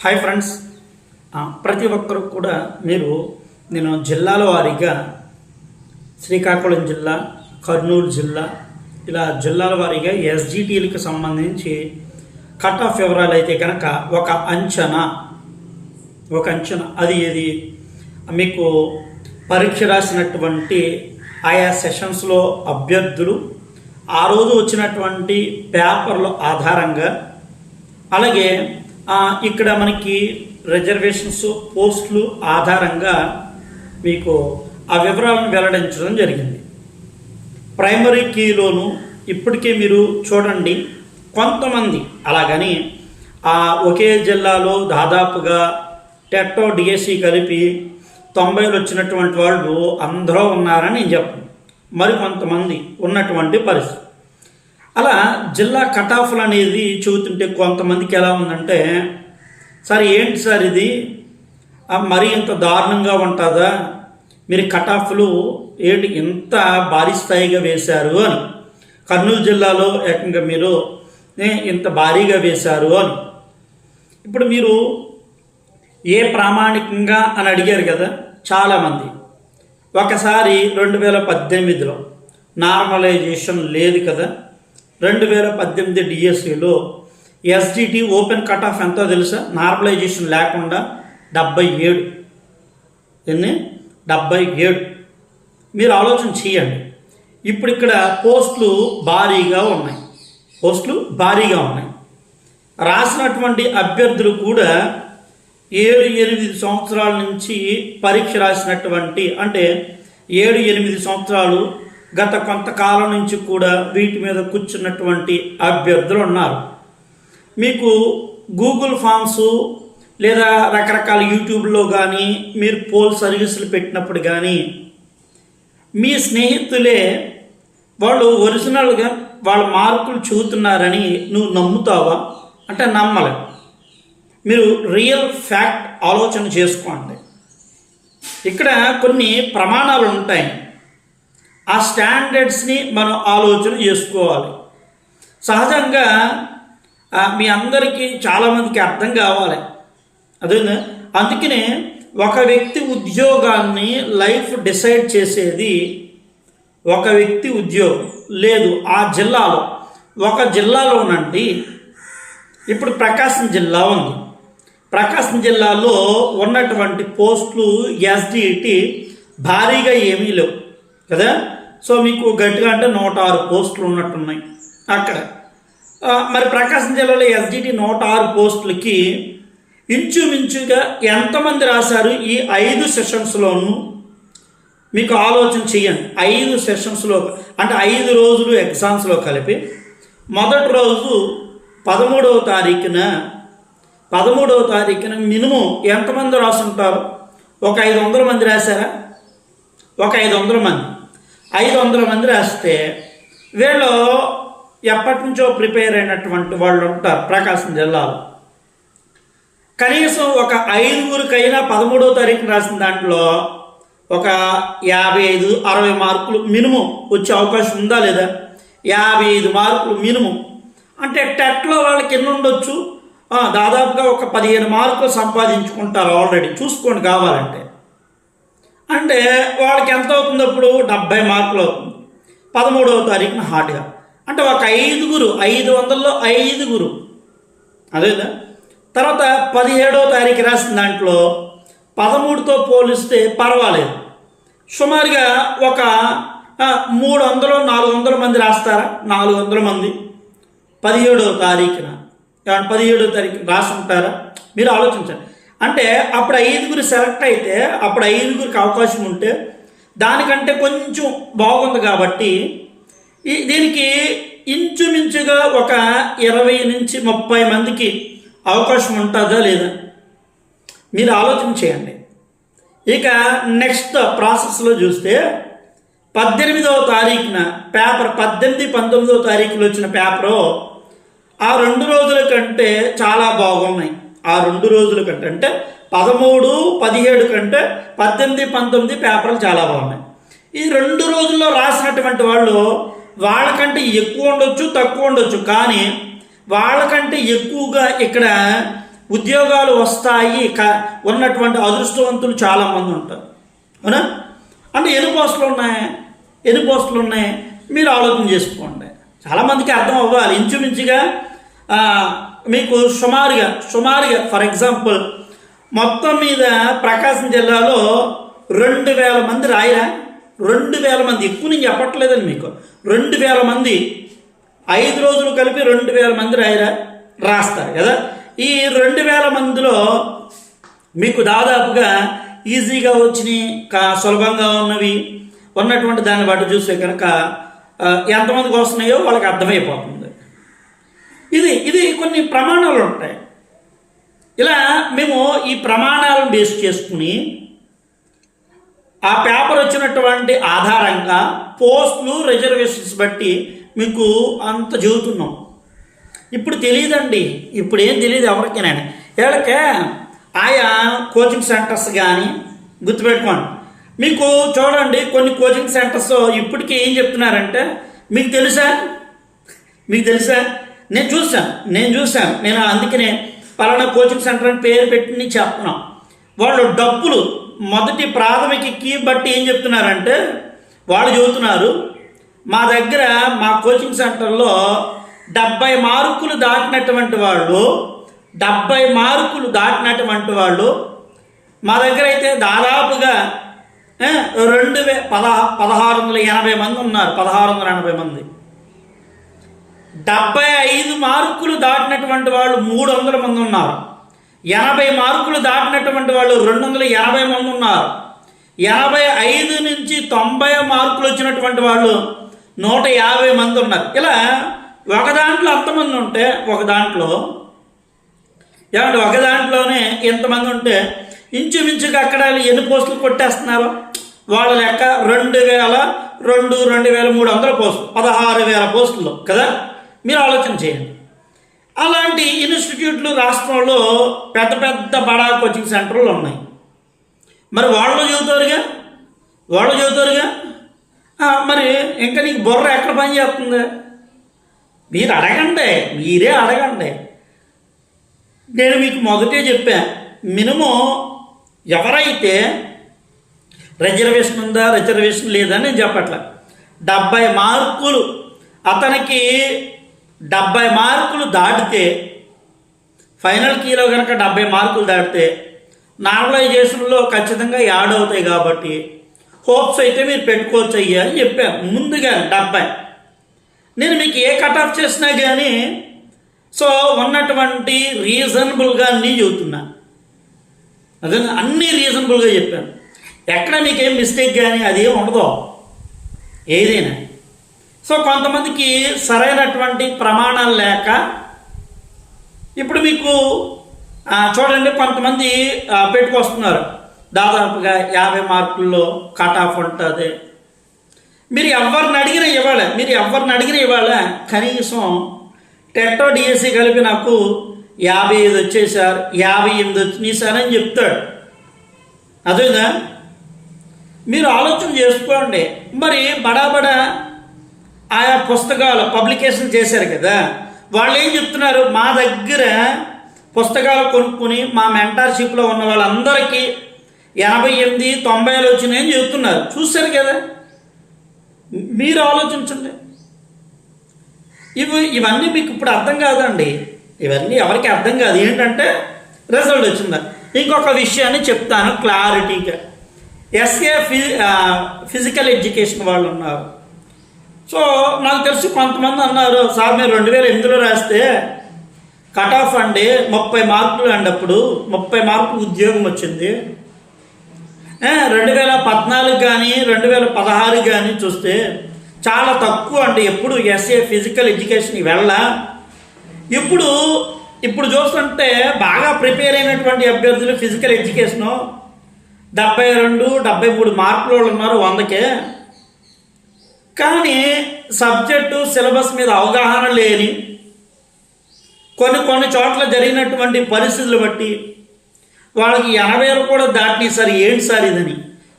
Hi friends ప్రతి ఒక్కరు కూడా మీరు నేను జిల్లాల వారీగా శ్రీకాకుళం జిల్లా కర్నూలు జిల్లా ఇలా జిల్లాల వారీగా ఎస్జిటీలకు సంబంధించి కట్ ఆఫ్ వివరాలు అయితే కనుక ఒక అంచనా ఒక అంచనా అది ఇది మీకు పరీక్ష రాసినటువంటి ఆయా సెషన్స్లో అభ్యర్థులు ఆ రోజు వచ్చినటువంటి పేపర్ల ఆధారంగా అలాగే ఇక్కడ మనకి రిజర్వేషన్స్ పోస్టులు ఆధారంగా మీకు ఆ వివరాలను వెల్లడించడం జరిగింది. ప్రైమరీ కీలోను ఇప్పటికే మీరు చూడండి కొంతమంది అలాగని ఆ ఒకే జిల్లాలో దాదాపుగా టెట్టో డిఎస్సి కలిపి తొంభైలు వచ్చినటువంటి వాళ్ళు అందరూ ఉన్నారని నేను చెప్పను. మరి కొంతమంది ఉన్నటువంటి పరిస్థితి. అలా జిల్లా కటాఫ్లు అనేది చెబుతుంటే కొంతమందికి ఎలా ఉందంటే సార్ ఏంటి సార్ ఇది? మరీ ఇంత దారుణంగా ఉంటుందా? మీరు కటాఫ్లు ఏంటి ఇంత భారీ స్థాయిగా వేశారు అని. కర్నూలు జిల్లాలో ఏకంగా మీరు ఇంత భారీగా వేశారు అని. ఇప్పుడు మీరు ఏ ప్రామాణికంగా అని అడిగారు కదా చాలామంది. ఒకసారి రెండు వేల పద్దెనిమిదిలో నార్మలైజేషన్ లేదు కదా. రెండు వేల పద్దెనిమిది డిఎస్సిలో ఎస్డిటి ఓపెన్ కట్ ఆఫ్ ఎంతో తెలుసా? నార్మలైజేషన్ లేకుండా డెబ్బై ఏడు. ఎన్ని? డెబ్బై ఏడు. మీరు ఆలోచన చేయండి. ఇప్పుడు ఇక్కడ పోస్టులు భారీగా ఉన్నాయి. పోస్టులు భారీగా ఉన్నాయి. రాసినటువంటి అభ్యర్థులు కూడా ఏడు ఎనిమిది సంవత్సరాల నుంచి పరీక్ష రాసినటువంటి అంటే ఏడు ఎనిమిది సంవత్సరాలు గత కొంతకాలం నుంచి కూడా వీటి మీద కూర్చున్నటువంటి అభ్యర్థులు ఉన్నారు. మీకు గూగుల్ ఫామ్స్ లేదా రకరకాల యూట్యూబ్లో కానీ మీరు పోల్ సర్వీసులు పెట్టినప్పుడు కానీ మీ స్నేహితులే వాళ్ళు ఒరిజినల్గా వాళ్ళ మార్కులు చూతున్నారని నువ్వు నమ్ముతావా? అంటే నమ్మలే. మీరు రియల్ ఫ్యాక్ట్ ఆలోచన చేసుకోండి. ఇక్కడ కొన్ని ప్రమాణాలు ఉంటాయి. ఆ స్టాండర్డ్స్ని మనం ఆలోచన చేసుకోవాలి. సహజంగా మీ అందరికీ చాలామందికి అర్థం కావాలి. అదే అందుకనే ఒక వ్యక్తి ఉద్యోగాన్ని లైఫ్ డిసైడ్ చేసేది ఒక వ్యక్తి ఉద్యోగం. లేదు ఆ జిల్లాలో. ఒక జిల్లాలోనండి. ఇప్పుడు ప్రకాశం జిల్లా ఉంది. ప్రకాశం జిల్లాలో ఉన్నటువంటి పోస్టులు ఎస్డిటి భారీగా ఏమీ లేవు. కదా? సో మీకు గట్టిగా అంటే నూట ఆరు పోస్టులు ఉన్నట్టున్నాయి అక్కడ. మరి ప్రకాశం జిల్లాలో ఎస్జిటి నూట ఆరు పోస్టులకి ఇంచుమించుగా ఎంతమంది రాశారు? ఈ ఐదు సెషన్స్లోనూ మీకు ఆలోచన చేయండి ఐదు సెషన్స్లో అంటే ఐదు రోజులు ఎగ్జామ్స్లో కలిపి మొదటి రోజు పదమూడవ తారీఖున పదమూడవ తారీఖున మినిమం ఎంతమంది రాసుంటారు? ఒక ఐదు వందల మంది రాశారా? ఒక ఐదు వందల మంది. ఐదు వందల మంది రాస్తే వీళ్ళు ఎప్పటి నుంచో ప్రిపేర్ అయినటువంటి వాళ్ళు ఉంటారు ప్రకాశం జిల్లాలో. కనీసం ఒక ఐదుగురికైనా పదమూడో తారీఖు రాసిన దాంట్లో ఒక యాభై ఐదు అరవై మార్కులు మినిమం వచ్చే అవకాశం ఉందా లేదా? యాభై ఐదు మార్కులు మినిమం. అంటే టెట్లో వాళ్ళకి ఎన్ని ఉండొచ్చు. దాదాపుగా ఒక పదిహేను మార్కులు సంపాదించుకుంటారు ఆల్రెడీ. చూసుకోండి కావాలంటే. అంటే వాళ్ళకి ఎంత అవుతుంది అప్పుడు? డెబ్బై మార్కులు అవుతుంది. పదమూడవ తారీఖున హార్డ్గా అంటే ఒక ఐదుగురు ఐదు వందల్లో ఐదుగురు. అదేదా తర్వాత పదిహేడవ తారీఖు రాసిన దాంట్లో పదమూడుతో పోలిస్తే పర్వాలేదు. సుమారుగా ఒక మూడు వందలు నాలుగు వందల మంది రాస్తారా? నాలుగు వందల మంది. పదిహేడవ తారీఖున. పదిహేడవ తారీఖున రాసి మీరు ఆలోచించండి. అంటే అప్పుడు ఐదుగురు సెలెక్ట్ అయితే అప్పుడు ఐదుగురికి అవకాశం ఉంటే దానికంటే కొంచెం బాగుంది కాబట్టి ఈ దీనికి ఇంచుమించుగా ఒక ఇరవై నుంచి ముప్పై మందికి అవకాశం ఉంటుందా లేదా? మీరు ఆలోచన చేయండి. ఇక నెక్స్ట్ ప్రాసెస్లో చూస్తే పద్దెనిమిదవ తారీఖున పేపర్ పద్దెనిమిది పంతొమ్మిదవ తారీఖులో వచ్చిన పేపరు ఆ రెండు రోజుల కంటే చాలా బాగున్నాయి. ఆ రెండు రోజుల కంటే అంటే పదమూడు పదిహేడు కంటే పద్దెనిమిది పంతొమ్మిది పేపర్లు చాలా బాగున్నాయి. ఈ రెండు రోజుల్లో రాసినటువంటి వాళ్ళు వాళ్ళకంటే ఎక్కువ ఉండొచ్చు తక్కువ ఉండొచ్చు. కానీ వాళ్ళకంటే ఎక్కువగా ఇక్కడ ఉద్యోగాలు వస్తాయి క ఉన్నటువంటి అదృష్టవంతులు చాలామంది ఉంటారు. అవునా? అంటే ఎన్ని పోస్టులు ఉన్నాయి? ఎన్ని పోస్టులు ఉన్నాయి? మీరు ఆలోచన చేసుకోండి. చాలామందికి అర్థం అవ్వాలి. ఇంచుమించుగా మీకు సుమారుగా సుమారుగా ఫర్ ఎగ్జాంపుల్ మొత్తం మీద ప్రకాశం జిల్లాలో రెండు వేల మంది రాయరా? రెండు వేల మంది. ఎక్కువ నేను చెప్పట్లేదండి మీకు. రెండు వేల మంది. ఐదు రోజులు కలిపి రెండు వేల మంది రాయరా? రాస్తారు కదా? ఈ రెండు వేల మందిలో మీకు దాదాపుగా ఈజీగా వచ్చినాయి కా సులభంగా ఉన్నవి. ఉన్నటువంటి దాన్ని బట్టి చూస్తే కనుక ఎంతమందికి వస్తున్నాయో వాళ్ళకి అర్థమైపోతుంది. ఇది ఇది కొన్ని ప్రమాణాలు ఉంటాయి. ఇలా మేము ఈ ప్రమాణాలను బేస్ చేసుకుని ఆ పేపర్ వచ్చినటువంటి ఆధారంగా పోస్టులు రిజర్వేషన్స్ బట్టి మీకు అంత చెబుతున్నాం. ఇప్పుడు తెలియదండి. ఇప్పుడు ఏం తెలియదు ఎవరికైనా వీళ్ళకే ఆయా కోచింగ్ సెంటర్స్ కానీ గుర్తుపెట్టుకోండి. మీకు చూడండి కొన్ని కోచింగ్ సెంటర్స్ ఇప్పటికీ ఏం చెప్తున్నారంటే మీకు తెలుసా? మీకు తెలుసా? నేను చూశాను నేను చూశాను నేను అందుకనే పలానా కోచింగ్ సెంటర్ అని పేరు పెట్టి నేను వాళ్ళు డబ్బులు మొదటి ప్రాథమిక కీ బట్టి ఏం చెప్తున్నారంటే వాళ్ళు చెబుతున్నారు మా దగ్గర మా కోచింగ్ సెంటర్లో డెబ్బై మార్కులు దాటినటువంటి వాళ్ళు డెబ్బై మార్కులు దాటినటువంటి వాళ్ళు మా దగ్గర అయితే దాదాపుగా రెండు వే పద పదహారు వందల ఎనభై మంది ఉన్నారు పదహారు వందల ఎనభై మంది. డెబ్బై ఐదు మార్కులు దాటినటువంటి వాళ్ళు మూడు వందల మంది ఉన్నారు. ఎనభై మార్కులు దాటినటువంటి వాళ్ళు రెండు వందల ఎనభై మంది ఉన్నారు. ఎనభై ఐదు నుంచి తొంభై మార్కులు వచ్చినటువంటి వాళ్ళు నూట యాభై మంది ఉన్నారు. ఇలా ఒక దాంట్లో అంతమంది ఉంటే ఒక దాంట్లో ఏమంటే ఒక దాంట్లోనే ఎంతమంది ఉంటే ఇంచుమించుగా అక్కడ ఎన్ని పోస్టులు కొట్టేస్తున్నారు? వాళ్ళ లెక్క రెండు వేల రెండు రెండు వేల మూడు వందల పోస్టులు పదహారు వేల పోస్టులు కదా? మీరు ఆలోచన చేయండి. అలాంటి ఇన్స్టిట్యూట్లు రాష్ట్రంలో పెద్ద పెద్ద బడా కోచింగ్ సెంటర్లు ఉన్నాయి. మరి వాళ్ళు చదువుతారుగా? వాళ్ళు చదువుతారుగా? మరి ఇంకా నీకు బుర్ర ఎక్కడ పని చేస్తుంది? మీరు అడగండి మీరే అడగండి. నేను మీకు మొదటే చెప్పా మినిమం ఎవరైతే రిజర్వేషన్ ఉందా రిజర్వేషన్ లేదా నేను చెప్పట్లే. డెబ్బై మార్కులు అతనికి డెబ్బై మార్కులు దాటితే ఫైనల్ కీలో కనుక డెబ్బై మార్కులు దాటితే నార్మలైజేషన్లో ఖచ్చితంగా యాడ్ అవుతాయి కాబట్టి హోప్స్ అయితే మీరు పెట్టుకోవచ్చు అయ్యా అని చెప్పాను. ముందుగా డెబ్బై. నేను మీకు ఏ కట్ ఆఫ్ చేసినా కానీ సో ఉన్నటువంటి రీజనబుల్గా అన్నీ చెబుతున్నా. అదే అన్నీ రీజనబుల్గా చెప్పాను. ఎక్కడ మీకేం మిస్టేక్ కానీ అదేం ఉండదు. ఏదైనా. సో కొంతమందికి సరైనటువంటి ప్రమాణాలు లేక ఇప్పుడు మీకు చూడండి కొంతమంది పెట్టుకొస్తున్నారు దాదాపుగా యాభై మార్కుల్లో కట్ ఆఫ్ ఉంటుంది. మీరు ఎవరిని అడిగినా ఇవ్వాలి. మీరు ఎవరిని అడిగినా ఇవ్వాలి. కనీసం టెట్టో డిఎస్సి కలిపి నాకు యాభై ఐదు వచ్చేసారు యాభై ఎనిమిది వచ్చినాయి సార్ అని చెప్తాడు. అదేనా? మీరు ఆలోచన చేసుకోండి. మరి బడా బడా ఆయా పుస్తకాలు పబ్లికేషన్ చేశారు కదా. వాళ్ళు ఏం చెప్తున్నారు? మా దగ్గర పుస్తకాలు కొనుక్కుని మా మెంటార్షిప్లో ఉన్న వాళ్ళందరికీ ఎనభై ఎనిమిది తొంభైలు వచ్చినాయని చెప్తున్నారు. చూశారు కదా? మీరు ఆలోచించండి. ఇవి ఇవన్నీ మీకు ఇప్పుడు అర్థం కాదండి. ఇవన్నీ ఎవరికి అర్థం కాదు. ఏంటంటే రిజల్ట్ వచ్చిందా. ఇంకొక విషయాన్ని చెప్తాను క్లారిటీగా. ఎస్ఏ ఫి ఫిజికల్ ఎడ్యుకేషన్ వాళ్ళు ఉన్నారు సో నాకు తెలిసి కొంతమంది అన్నారు సార్ మీరు రెండు వేల ఎనిమిదిలో రాస్తే కట్ ఆఫ్ అండి ముప్పై మార్కులు అండి అప్పుడు ముప్పై మార్కులు ఉద్యోగం వచ్చింది. రెండు వేల పద్నాలుగు కానీ రెండు వేల పదహారు కానీ చూస్తే చాలా తక్కువ అండి. ఎప్పుడు ఎస్ఏ ఫిజికల్ ఎడ్యుకేషన్కి వెళ్ళ ఇప్పుడు ఇప్పుడు చూస్తుంటే బాగా ప్రిపేర్ అయినటువంటి అభ్యర్థులు ఫిజికల్ ఎడ్యుకేషను డెబ్బై రెండు డెబ్బై మూడు మార్కులు వాళ్ళు ఉన్నారు వందకే. కానీ సబ్జెక్టు సిలబస్ మీద అవగాహన లేని కొన్ని కొన్ని చోట్ల జరిగినటువంటి పరిస్థితులు బట్టి వాళ్ళకి ఎనభైలు కూడా దాటినాయి సార్ ఏంటి సార్ ఇదని.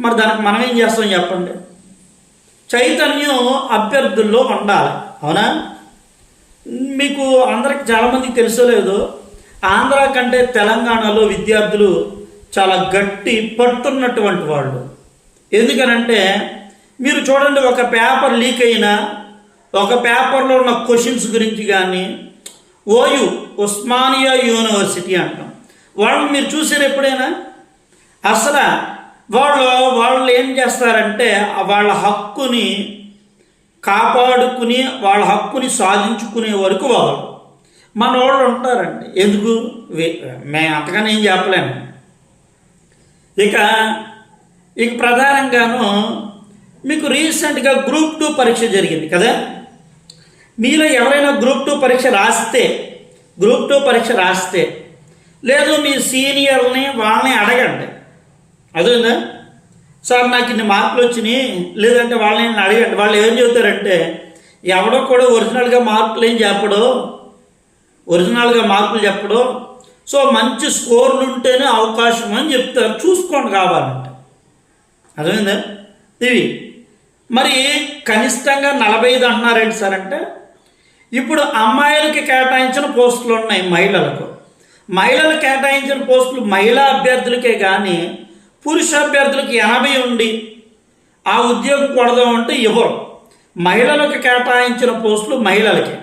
మరి దానికి మనం ఏం చేస్తాం చెప్పండి. చైతన్యం అభ్యర్థుల్లో ఉండాలి. అవునా? మీకు అందరికి చాలామందికి తెలుసో లేదో ఆంధ్ర కంటే తెలంగాణలో విద్యార్థులు చాలా గట్టి పట్టున్నటువంటి వాళ్ళు. ఎందుకనంటే మీరు చూడండి ఒక పేపర్ లీక్ అయినా ఒక పేపర్లో ఉన్న క్వశ్చన్స్ గురించి కానీ ఓయు ఉస్మానియా యూనివర్సిటీ అంటాం. వాళ్ళని మీరు చూసారు ఎప్పుడైనా? అసలు వాళ్ళు వాళ్ళు ఏం చేస్తారంటే వాళ్ళ హక్కుని కాపాడుకుని వాళ్ళ హక్కుని సాధించుకునే వరకు వాళ్ళు. మన వాళ్ళు ఉంటారండి. ఎందుకు? మేము అంతగానే ఏం చెప్పలేము. ఇక ఇక ప్రధానంగాను మీకు రీసెంట్గా గ్రూప్ టూ పరీక్ష జరిగింది కదా? మీలో ఎవరైనా గ్రూప్ టూ పరీక్ష రాస్తే గ్రూప్ టూ పరీక్ష రాస్తే లేదు మీ సీనియర్ని వాళ్ళని అడగండి. అదేనా సార్ నాకు ఇన్ని మార్కులు వచ్చినాయి లేదంటే వాళ్ళని అడగండి. వాళ్ళు ఏం చెబుతారంటే ఎవడో కూడా ఒరిజినల్గా మార్కులు ఏం చెప్పడు. ఒరిజినల్గా మార్కులు చెప్పడు. సో మంచి స్కోర్లు ఉంటేనే అవకాశం అని చెప్తారు. చూసుకోండి కావాలంటే. అర్థమైందా? ఇవి. మరి కనిష్టంగా నలభై ఐదు అంటున్నారేంటి సార్ అంటే ఇప్పుడు అమ్మాయిలకి కేటాయించిన పోస్టులు ఉన్నాయి మహిళలకు. మహిళలు కేటాయించిన పోస్టులు మహిళా అభ్యర్థులకే కానీ పురుష అభ్యర్థులకి ఎనభై ఉండి ఆ ఉద్యోగం కొడదాం అంటే ఇవ్వరు మహిళలకు కేటాయించిన పోస్టులు మహిళలకి.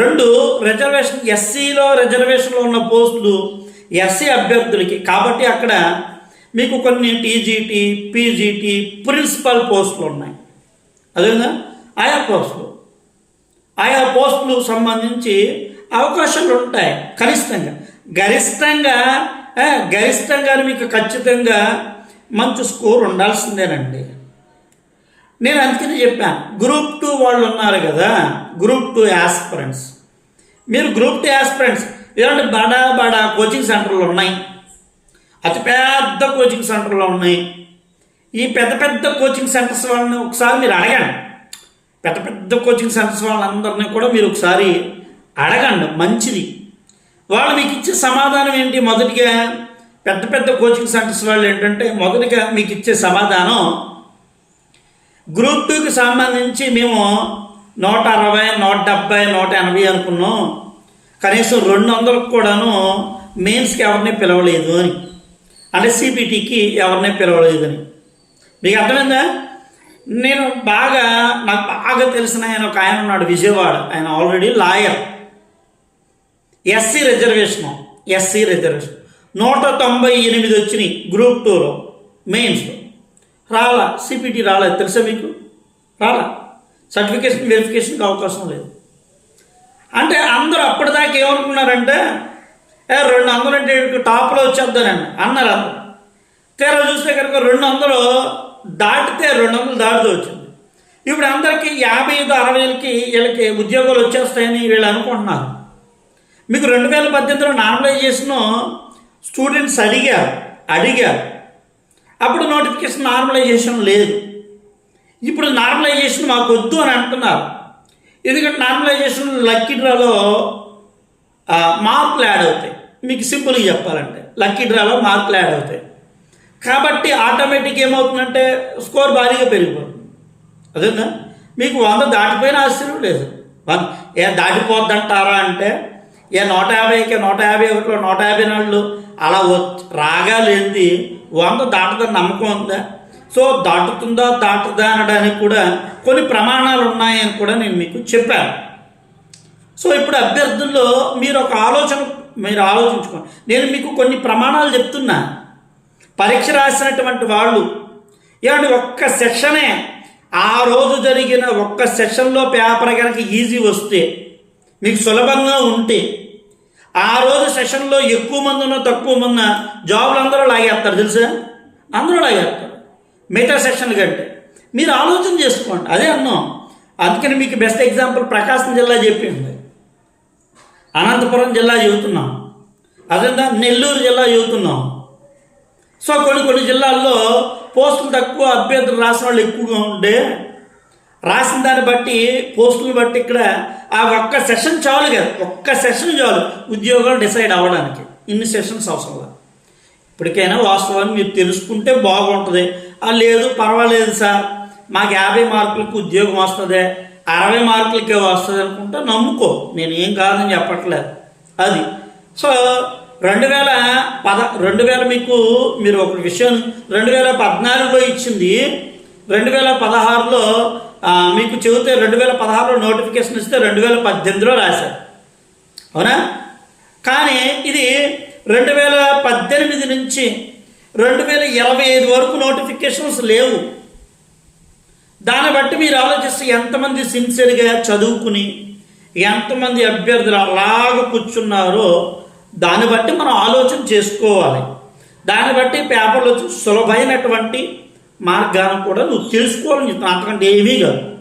రెండు రిజర్వేషన్ ఎస్సీలో రిజర్వేషన్లో ఉన్న పోస్టులు ఎస్సీ అభ్యర్థులకి. కాబట్టి అక్కడ మీకు కొన్ని టీజీటీ పీజీటీ ప్రిన్సిపల్ పోస్టులు ఉన్నాయి. అదేనా ఆయా పోస్టులు ఆయా పోస్టులు సంబంధించి అవకాశాలు ఉంటాయి కనిష్టంగా. గరిష్టంగా గరిష్టంగా మీకు ఖచ్చితంగా మంచి స్కోర్ ఉండాల్సిందేనండి. నేను అందుకని చెప్పాను గ్రూప్ టూ వాళ్ళు ఉన్నారు కదా గ్రూప్ టూ యాస్పిరెంట్స్ మీరు గ్రూప్ టూ యాస్పిరెంట్స్ ఇలాంటి బడా బడా కోచింగ్ సెంటర్లు ఉన్నాయి. అతిపెద్ద కోచింగ్ సెంటర్లో ఉన్నాయి. ఈ పెద్ద పెద్ద కోచింగ్ సెంటర్స్ వాళ్ళని ఒకసారి మీరు అడగండి. పెద్ద పెద్ద కోచింగ్ సెంటర్స్ వాళ్ళందరినీ కూడా మీరు ఒకసారి అడగండి. మంచిది. వాళ్ళు మీకు ఇచ్చే సమాధానం ఏంటి? మొదటిగా పెద్ద పెద్ద కోచింగ్ సెంటర్స్ వాళ్ళు ఏంటంటే మొదటిగా మీకు ఇచ్చే సమాధానం గ్రూప్ టూకి సంబంధించి మేము నూట అరవై నూట డెబ్బై నూట ఎనభై అనుకున్నాం. కనీసం రెండు వందలకు కూడాను మెయిన్స్కి ఎవరిని పిలవలేదు అని. అంటే సిపిటికి ఎవరిని పిలవలేదు మీకు అర్థమైందా? నేను బాగా నాకు బాగా తెలిసిన ఆయన ఒక ఆయన ఉన్నాడు విజయవాడ. ఆయన already lawyer SC reservation SC reservation నూట తొంభై ఎనిమిది వచ్చినాయి గ్రూప్ టూలో మెయిన్స్లో రాలా? సిపిటీ రాలేదు తెలుసా మీకు? రాలా? సర్టిఫికేషన్ వెరిఫికేషన్కి అవకాశం లేదు. అంటే అందరూ అప్పటిదాకా ఏమనుకున్నారంటే రెండు వందలు అంటే వీడికి టాప్లో వచ్చేద్దానండి అన్నారు తీరా చూస్తే కనుక రెండు వందలు దాటితే రెండు వందలు దాటితే వచ్చింది. ఇప్పుడు అందరికీ యాభై ఐదు అరవైలకి వీళ్ళకి ఉద్యోగాలు వచ్చేస్తాయని వీళ్ళు అనుకుంటున్నారు. మీకు రెండు వేల పద్దెనిమిదిలో నార్మలైజేషన్ స్టూడెంట్స్ అడిగారు అడిగారు. అప్పుడు నోటిఫికేషన్ నార్మలైజేషన్ లేదు. ఇప్పుడు నార్మలైజేషన్ మాకు వద్దు అని అంటున్నారు. ఎందుకంటే నార్మలైజేషన్ లక్కీ డ్రాలో మార్కులు యాడ్ అవుతాయి. మీకు సింపుల్గా చెప్పాలంటే. లక్కీ డ్రాలో మార్కులు యాడ్ అవుతాయి. కాబట్టి ఆటోమేటిక్ ఏమవుతుందంటే స్కోర్ భారీగా పెరిగిపోతుంది. అదేనా? మీకు వంద దాటిపోయిన ఆశ్చర్యం లేదు. ఏ దాటిపోద్దంటారా అంటే ఏ నూట యాభైకి నూట యాభై ఒకటిలో నూట యాభై నాలుగు అలా వచ్ రాగాలేంది వంద దాటుదని నమ్మకం ఉందా? సో దాటుతుందా దాటుదా అనడానికి కూడా కొన్ని ప్రమాణాలు ఉన్నాయని కూడా నేను మీకు చెప్పాను. సో ఇప్పుడు అభ్యర్థుల్లో మీరు ఒక ఆలోచన మీరు ఆలోచించుకోండి. నేను మీకు కొన్ని ప్రమాణాలు చెప్తున్నా. పరీక్ష రాసినటువంటి వాళ్ళు ఏమంటే ఒక్క సెక్షనే ఆ రోజు జరిగిన ఒక్క సెషన్లో పేపర్ కనుక ఈజీ వస్తే మీకు సులభంగా ఉంటే ఆ రోజు సెషన్లో ఎక్కువ మంది ఉన్న తక్కువ మంది ఉన్న జాబులు అందరూ లాగేస్తారు తెలుసా? అందరూ లాగేస్తారు. మిగతా సెక్షన్ కంటే. మీరు ఆలోచన చేసుకోండి. అదే అన్నాం. అందుకని మీకు బెస్ట్ ఎగ్జాంపుల్ ప్రకాశం జిల్లా చెప్పింది. అనంతపురం జిల్లా చెబుతున్నాం అదేంటా నెల్లూరు జిల్లా చెబుతున్నాం సో కొన్ని కొన్ని జిల్లాల్లో పోస్టులు తక్కువ అభ్యర్థులు రాసిన వాళ్ళు ఎక్కువగా ఉండే రాసిన దాన్ని బట్టి పోస్టులు బట్టి ఇక్కడ ఆ ఒక్క సెషన్ చాలు కదా. ఒక్క సెషన్ చాలు ఉద్యోగాలు డిసైడ్ అవ్వడానికి. ఇన్ని సెషన్స్ అవసరం లేదు. ఇప్పటికైనా వాస్తవాన్ని మీరు తెలుసుకుంటే బాగుంటుంది. లేదు పర్వాలేదు సార్. మాకు యాభై మార్కులకు ఉద్యోగం వస్తుంది. అరవై మార్కులకే వస్తుంది అనుకుంటే నమ్ముకో. నేను ఏం కాదని చెప్పట్లేదు. అది. సో రెండు వేల పద రెండు వేల మీకు మీరు ఒక విషయం రెండు వేల పద్నాలుగులో ఇచ్చింది రెండు వేల పదహారులో మీకు చెబితే రెండు వేల పదహారులో నోటిఫికేషన్ ఇస్తే రెండు వేల పద్దెనిమిదిలో రాశారు. అవునా? కానీ ఇది రెండు వేల పద్దెనిమిది నుంచి రెండు వేల ఇరవై ఐదు వరకు నోటిఫికేషన్స్ లేవు. దాన్ని బట్టి మీరు ఆలోచిస్తే ఎంతమంది సిన్సియర్గా చదువుకుని ఎంతమంది అభ్యర్థులు అలాగ కూర్చున్నారో దాన్ని బట్టి మనం ఆలోచన చేసుకోవాలి. దాన్ని బట్టి పేపర్లో సులభమైనటువంటి మార్గాన్ని కూడా నువ్వు తెలుసుకోవాలి అంతకంటే ఏమీ కాదు.